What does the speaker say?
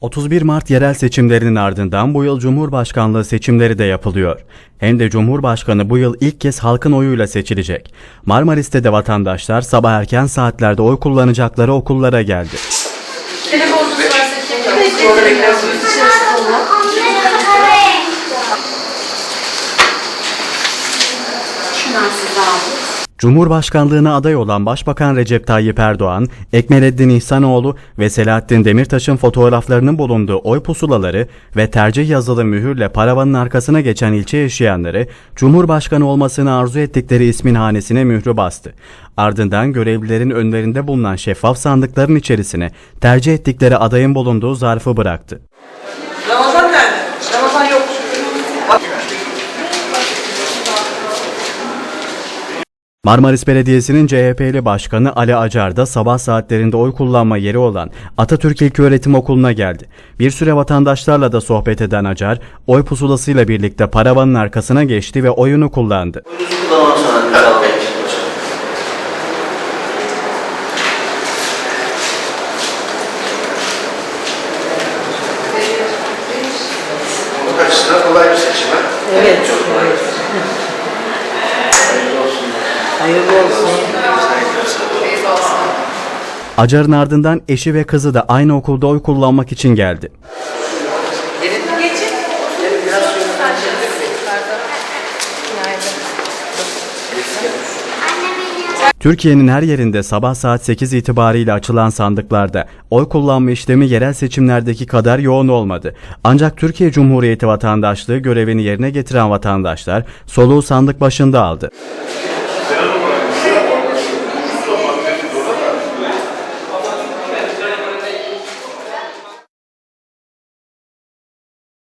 31 Mart yerel seçimlerinin ardından bu yıl Cumhurbaşkanlığı seçimleri de yapılıyor. Hem de Cumhurbaşkanı bu yıl ilk kez halkın oyuyla seçilecek. Marmaris'te de vatandaşlar sabah erken saatlerde oy kullanacakları okullara geldi. Şundan size aldım. Cumhurbaşkanlığına aday olan Başbakan Recep Tayyip Erdoğan, Ekmelettin İhsanoğlu ve Selahattin Demirtaş'ın fotoğraflarının bulunduğu oy pusulaları ve tercih yazılı mühürle paravanın arkasına geçen ilçe yaşayanları, Cumhurbaşkanı olmasını arzu ettikleri ismin hanesine mührü bastı. Ardından görevlilerin önlerinde bulunan şeffaf sandıkların içerisine tercih ettikleri adayın bulunduğu zarfı bıraktı. Ramazan nerede? Ramazan yok. Marmaris Belediyesi'nin CHP'li başkanı Ali Acar da sabah saatlerinde oy kullanma yeri olan Atatürk İlköğretim Okulu'na geldi. Bir süre vatandaşlarla da sohbet eden Acar, oy pusulasıyla birlikte paravanın arkasına geçti ve oyunu kullandı. Bir. Bunun açısından kolay bir seçim. Evet. Çok kolay. Hayırlı olsun. Hayırlı olsun. Acar'ın ardından eşi ve kızı da aynı okulda oy kullanmak için geldi. Türkiye'nin her yerinde sabah saat 8 itibariyle açılan sandıklarda oy kullanma işlemi yerel seçimlerdeki kadar yoğun olmadı. Ancak Türkiye Cumhuriyeti vatandaşlığı görevini yerine getiren vatandaşlar soluğu sandık başında aldı.